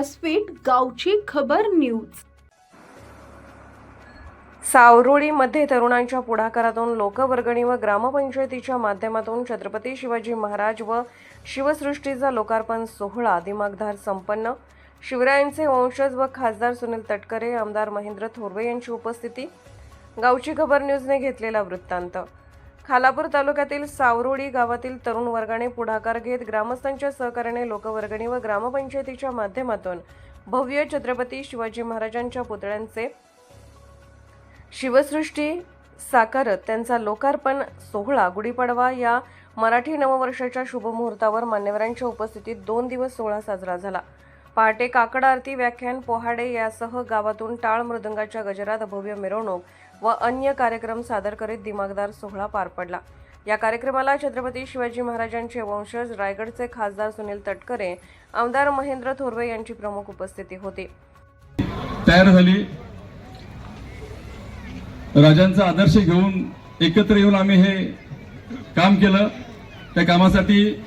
व्यासपीठ गावची खबर न्यूज. सावरोळीमध्ये तरुणांच्या पुढाकारातून लोकवर्गणी व ग्रामपंचायतीच्या माध्यमातून छत्रपती शिवाजी महाराज व शिवसृष्टीचा लोकार्पण सोहळा दिमागधार संपन्न. शिवरायांचे वंशज व खासदार सुनील तटकरे आमदार महेंद्र थोरवे यांची उपस्थिती. गावची खबर न्यूजने घेतलेला वृत्तांत. खालापूर तालुक्यातील सावरोळी गावातील तरुण वर्गाने पुढाकार घेत ग्रामस्थांच्या सहकार्याने लोकवर्गणी व ग्रामपंचायतीच्या माध्यमातून भव्य छत्रपती शिवाजी महाराजांच्या पुतळ्यांचे शिवसृष्टी साकारत त्यांचा लोकार्पण सोहळा गुढीपाडवा या मराठी नववर्षाच्या शुभमुहूर्तावर मान्यवरांच्या उपस्थितीत दोन दिवस सोहळा साजरा झाला. पहाटे काकड आरती व्याख्यान पोहाडे यासह गावातून टाळ मृदंगाच्या गजरात भव्य मिरवणूक व अन्य कार्यक्रम सादर करीत दिमागदार सोहळा पार पडला. या कार्यक्रमाला छत्रपती शिवाजी महाराजांचे वंशज रायगडचे खासदार सुनील तटकरे आमदार महेंद्र थोरवे यांची प्रमुख उपस्थिती होती. तयार झाली. राजांचा आदर्श घेऊन एकत्र येऊन आम्ही हे काम केलं. त्या कामासाठी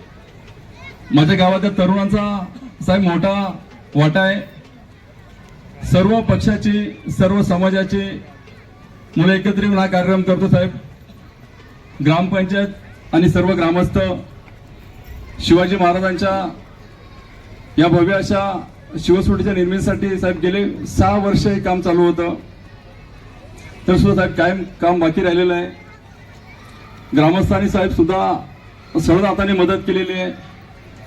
माझ्या गावातल्या तरुणांचा साहेब मोठा वाटा आहे. सर्व पक्षाची सर्व समाजाची मुलं एकत्र येऊन हा कार्यक्रम करतो साहेब. ग्रामपंचायत आणि सर्व ग्रामस्थ शिवाजी महाराजांच्या या भव्य अशा शिवसुटीच्या निर्मितीसाठी साहेब गेले सहा वर्ष हे काम चालू होतं. तर सुद्धा साहेब कायम काम बाकी राहिलेलं आहे. ग्रामस्थांनी साहेब सुद्धा सरळ हाताने मदत केलेली आहे.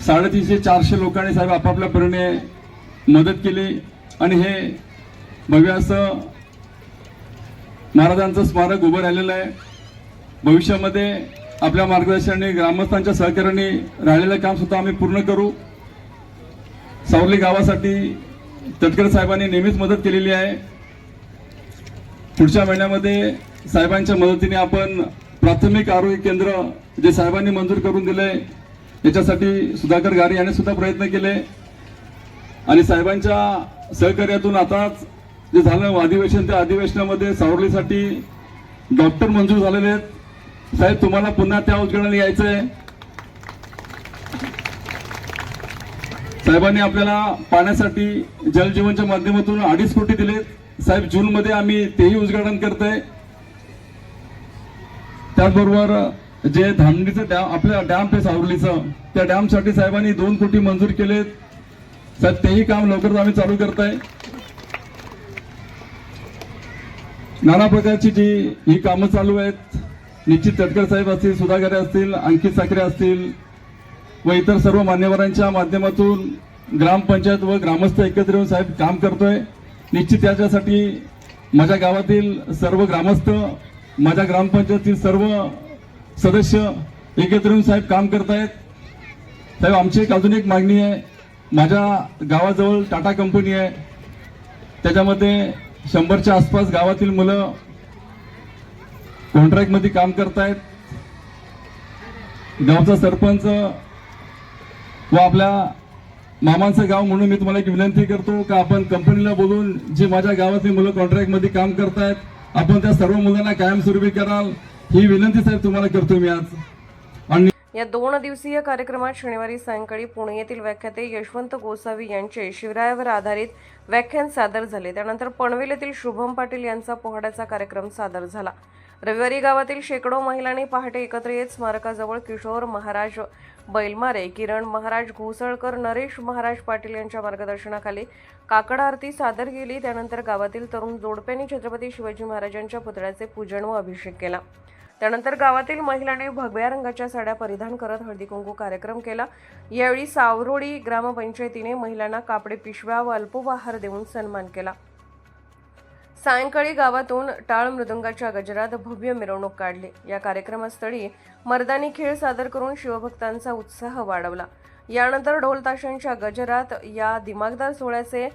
साडेतीनशे चारशे लोकांनी साहेब आपापल्या परीने मदत केली. आणि हे भव्य असं महाराजांचं स्मारक उभं राहिलेलं आहे. भविष्यामध्ये आपल्या मार्गदर्शनाने ग्रामस्थांच्या सहकार्याने राहिलेलं काम सुद्धा आम्ही पूर्ण करू. सावली गावासाठी तटकर साहेबांनी नेहमीच मदत केलेली आहे. पुढच्या महिन्यामध्ये साहेबांच्या मदतीने आपण प्राथमिक आरोग्य केंद्र जे साहेबांनी मंजूर करून दिले याच्यासाठी सुधाकर गारे यांनी सुद्धा प्रयत्न केले. आणि साहेबांच्या सहकार्यातून आताच जे झालं अधिवेशन त्या अधिवेशनामध्ये सावरलीसाठी डॉक्टर मंजूर झालेले आहेत. साहेब तुम्हाला पुन्हा त्या उजगडाला यायचं आहे साहेबांनी आपल्याला पाण्यासाठी जलजीवनच्या माध्यमातून अडीच कोटी दिलेत. साहेब जून मध्ये आम्ही तेही उद्घाटन करतोय. त्याचबरोबर जे धामणीचं डॅम आपल्या डॅम आहे सावरलीचं त्या डॅमसाठी साहेबांनी दोन कोटी मंजूर केलेत. साहेब तेही काम लवकरच आम्ही चालू करताय. नाना प्रकारची जी ही कामं चालू आहेत निश्चित तटकर साहेब असतील सुधागरे असतील अंकित साखरे असतील व इतर सर्व मान्यवरांच्या माध्यमातून ग्रामपंचायत व ग्रामस्थ एकत्र येऊन साहेब काम करतोय. निश्चित याच्यासाठी माझ्या गावातील सर्व ग्रामस्थ माझ्या ग्रामपंचायतीतील सर्व सदस्य एकत्र येऊन साहेब काम करतायत. साहेब आमची एक अजून एक मागणी आहे. माझ्या गावाजवळ टाटा कंपनी आहे. त्याच्यामध्ये शंभरच्या आसपास गावातील मुलं कॉन्ट्रॅक्टमध्ये काम करतायत. गावचा सरपंच व आपल्या मामांचं गाव म्हणून मी तुम्हाला एक विनंती करतो का आपण कंपनीला बोलून जे माझ्या गावातली मुलं कॉन्ट्रॅक्टमध्ये काम करतायत आपण त्या सर्व मुलांना कायमस्वरूपी कराल. ही विनंती साहेब तुम्हाला करतो मी आज. या दोन दिवसीय कार्यक्रमात शनिवारी सायंकाळी पुणे येथील व्याख्याते यशवंत गोसावी यांचे शिवरायावर आधारित व्याख्यान सादर झाले. त्यानंतर पनवेल येथील शुभम पाटील यांचा पोहाड्याचा कार्यक्रम सादर झाला. रविवारी गावातील शेकडो महिलांनी पहाटे एकत्र येत स्मारकाजवळ किशोर महाराज बैलमारे किरण महाराज घोसळकर नरेश महाराज पाटील यांच्या मार्गदर्शनाखाली काकड आरती सादर केली. त्यानंतर गावातील तरुण जोडप्यांनी छत्रपती शिवाजी महाराजांच्या पुतळ्याचे पूजन व अभिषेक केला. त्यानंतर गावातील महिलांनी भगव्या रंगाच्या साड्या परिधान करत हळदी कुंकू कार्यक्रम केला. यावेळी सावरोळी ग्रामपंचायतीने महिलांना कापडे पिशव्या व अल्पोपहार देऊन सन्मान केला. सायंकाळी गावातून टाळ मृदुंगाच्या गजरात भव्य मिरवणूक काढली. या कार्यक्रमस्थळी मर्दानी खेळ सादर करून शिवभक्तांचा उत्साह वाढवला. यानंतर ढोलताशांच्या गजरात या दिमागदार सोहळ्याचे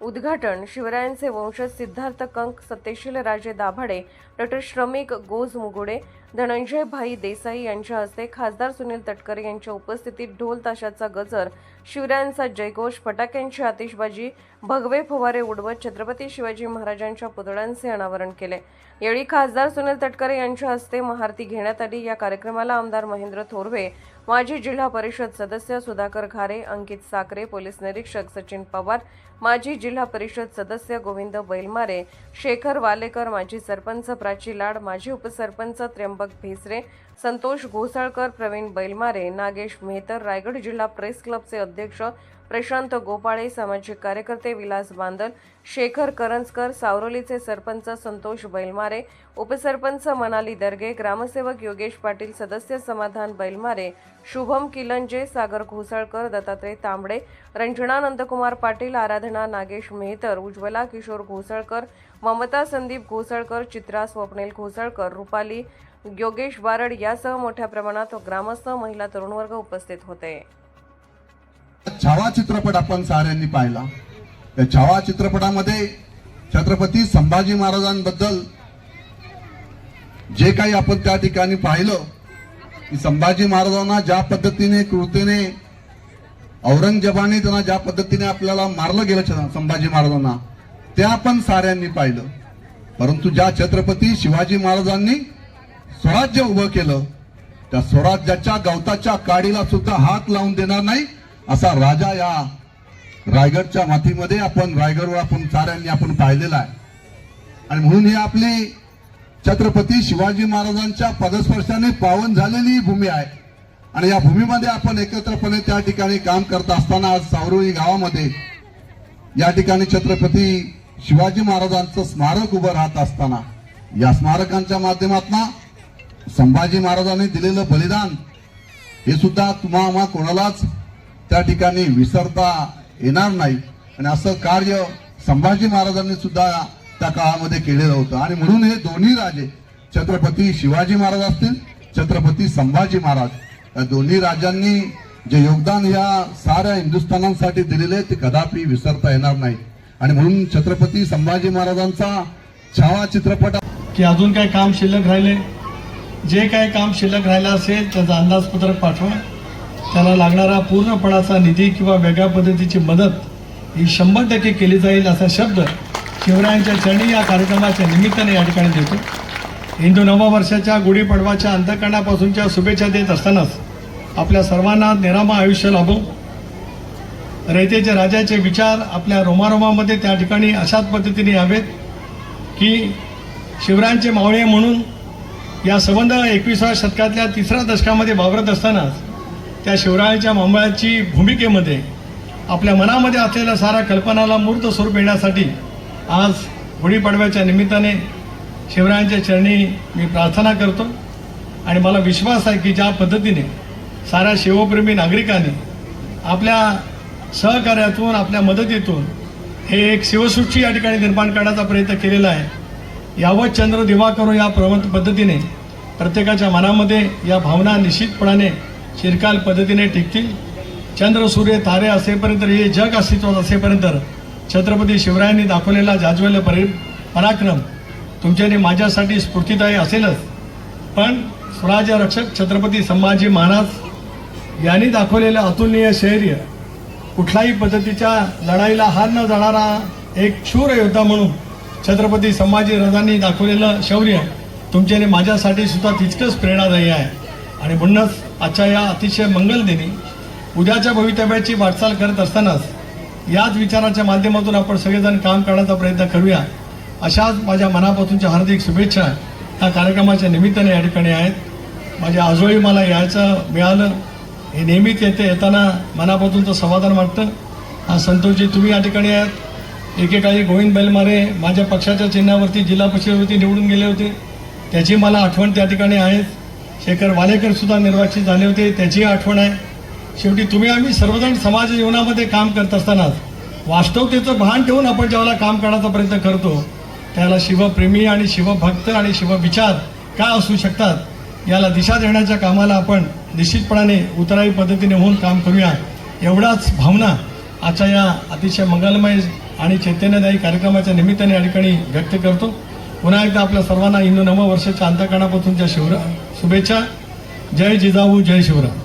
उद्घाटन शिवरायांचे वंशज सिद्धार्थ कंक सत्यशील राजे दाभाडे डॉक्टर श्रमिक गोज मुगुडे धनंजय भाई देसाई यांच्या हस्ते खासदार सुनील तटकरे यांच्या उपस्थितीत ढोल ताशाचा गजर शिवरायांचा जयघोष फटाक्यांची आतिषबाजी भगवे फवारे उडवत छत्रपती शिवाजी महाराजांच्या पुतळ्यांचे अनावरण केले. यावेळी खासदार सुनील तटकरे यांच्या हस्ते महारती घेण्यात आली. या कार्यक्रमाला आमदार महेंद्र थोरवे माजी जिल्हा परिषद सदस्य सुधाकर घारे अंकित साकरे पोलीस निरीक्षक सचिन पवार माजी जिल्हा परिषद सदस्य गोविंद बैलमारे शेखर वालेकर माजी सरपंच प्राची लाड माजी उपसरपंच त्र्यंबक भेसरे संतोष घोसाळकर प्रवीण बैलमारे नागेश मेहतर रायगड जिल्हा प्रेस क्लबचे अध्यक्ष प्रशांत गोपाळे सामाजिक कार्यकर्ते विलास बांदल शेखर करंजकर सावरोलीचे सरपंच संतोष बैलमारे उपसरपंच मनाली दर्गे ग्रामसेवक योगेश पाटील सदस्य समाधान बैलमारे शुभम किलंजे सागर घोसाळकर दत्तात्रय तांबडे रंजना नंदकुमार पाटील आराधना नागेश मेहतर उज्ज्वला किशोर घोसाळकर ममता संदीप घोसाळकर चित्रा स्वप्नील घोसाळकर रुपाली योगेश बारड यासह मोठ्या प्रमाणात ग्रामस्थ महिला तरुण वर्ग उपस्थित होते. छावा चित्रपट आपण साऱ्यांनी पाहिला. त्या छावा चित्रपटामध्ये छत्रपती संभाजी महाराजांबद्दल जे काही आपण त्या ठिकाणी पाहिलं की संभाजी महाराजांना ज्या पद्धतीने कृतीने औरंगजेबाने त्यांना ज्या पद्धतीने आपल्याला मारलं गेलं छ- संभाजी महाराजांना ते आपण साऱ्यांनी पाहिलं. परंतु ज्या छत्रपती शिवाजी महाराजांनी स्वराज्य उभं केलं त्या स्वराज्याच्या गवताच्या काडीला सुद्धा हात लावून देणार नाही असा राजा या रायगडच्या मातीमध्ये आपण रायगडवर आपण साऱ्यांनी आपण पाहिलेला आहे. आणि म्हणून ही आपली छत्रपती शिवाजी महाराजांच्या पदस्पर्शाने पावन झालेली ही भूमी आहे. आणि या भूमीमध्ये आपण एकत्रपणे त्या ठिकाणी काम करत असताना आज सावरोळी गावामध्ये या ठिकाणी छत्रपती शिवाजी महाराजांचं स्मारक उभं राहत असताना या स्मारकांच्या माध्यमातून संभाजी महाराजांनी दिलेलं बलिदान हे सुद्धा तुम्हा कोणालाच त्या ठिकाणी विसरता येणार नाही. आणि असं कार्य संभाजी महाराजांनी सुद्धा त्या काळामध्ये केलेलं होतं. आणि म्हणून हे दोन्ही राजे छत्रपती शिवाजी महाराज असतील छत्रपती संभाजी महाराज या दोन्ही राजांनी जे योगदान या साऱ्या हिंदुस्थानांसाठी दिलेले आहे ते कदापि विसरता येणार नाही. आणि म्हणून छत्रपती संभाजी महाराजांचा छावा चित्रपट की अजून काय काम शिल्लक राहिले? जे काय काम शिल्लक राहिलं असेल त्याचं अंदाजपत्रक पाठवा. त्याला लागणारा पूर्णपणाचा निधी किंवा वेगळ्या पद्धतीची मदत ही शंभर टक्के केली जाईल असा शब्द शिवरायांच्या चरणी या कार्यक्रमाच्या निमित्ताने या ठिकाणी देतो. हिंदू नववर्षाच्या गुढीपाडवाच्या अंतकरणापासूनच्या शुभेच्छा देत असतानाच आपल्या सर्वांना निरामा आयुष्य लाभो. रयतेचे राजाचे विचार आपल्या रोमारोमामध्ये त्या ठिकाणी अशाच पद्धतीने यावेत की शिवरायांचे मावळे म्हणून या संबंध एकविसाव्या शतकातल्या तिसऱ्या दशकामध्ये वावरत असतानाच त्या शिवरायांच्या मांबळाची भूमिकेमध्ये आपल्या मनामध्ये असलेल्या साऱ्या कल्पनाला मूर्त स्वरूप येण्यासाठी आज गुढीपाडव्याच्या निमित्ताने शिवरायांच्या चरणी मी प्रार्थना करतो. आणि मला विश्वास आहे की ज्या पद्धतीने साऱ्या शिवप्रेमी नागरिकांनी आपल्या सहकार्यातून आपल्या मदतीतून हे एक शिवसृष्टी या ठिकाणी निर्माण करण्याचा प्रयत्न केलेला आहे. यावत चंद्र दिवा करून या प्रवंत पद्धतीने प्रत्येकाच्या मनामध्ये या भावना निश्चितपणाने चिरकाल पद्धतीने टिकतील. चंद्र सूर्य तारे असेपर्यंत हे जग अस्तित्वात असेपर्यंत छत्रपती शिवरायांनी दाखवलेला जाज्वल्य परि पराक्रम तुमच्याने माझ्यासाठी स्फूर्तिदायी असेलच. पण स्वराज्य रक्षक छत्रपती संभाजी महाराज यांनी दाखवलेलं अतुलनीय शैर्य कुठल्याही पद्धतीच्या लढाईला हार न जाणारा एक शूर योद्धा म्हणून छत्रपती संभाजी राजांनी दाखवलेलं शौर्य तुमच्याने माझ्यासाठी सुद्धा तितकंच प्रेरणादायी आहे. आणि म्हणूनच आजच्या या अतिशय मंगलदिनी उद्याच्या भवितव्याची वाटचाल करत असतानाच याच विचाराच्या माध्यमातून आपण सगळेजण काम करण्याचा प्रयत्न करूया. अशाच माझ्या मनापासूनच्या हार्दिक शुभेच्छा या कार्यक्रमाच्या निमित्ताने या ठिकाणी आहेत. माझ्या आजोळी मला यायचं मिळालं हे नेहमीच येते येताना मनापासूनचं समाधान वाटतं. हा संतोषजी तुम्ही या ठिकाणी आहात. एकेकाळी गोविंद बैलमारे माझ्या पक्षाच्या चिन्हावरती जिल्हा परिषदेवरती निवडून गेले होते. त्याची मला आठवण त्या ठिकाणी आहेच शेखर वालेकर सुद्धा निर्वाचित झाले होते. त्याची आठवण आहे. शेवटी तुम्ही आम्ही सर्वजण समाज जीवनामध्ये काम करत असतानाच वास्तवतेचं भान ठेवून आपण ज्यावेळेला काम करण्याचा प्रयत्न करतो त्याला शिवप्रेमी आणि शिवभक्त आणि शिवविचार का असू शकतात याला दिशा देण्याच्या कामाला आपण निश्चितपणाने उतराई पद्धतीने होऊन काम करूया. एवढाच भावना आजच्या या अतिशय मंगलमय आणि चैतन्यदायी कार्यक्रमाच्या निमित्ताने या ठिकाणी व्यक्त करतो. पुन्हा एकदा आपल्या सर्वांना हिंदू नववर्षाच्या अंतकणापासूनच्या शिवरा शुभेच्छा. जय जिजाऊ जय शिवराम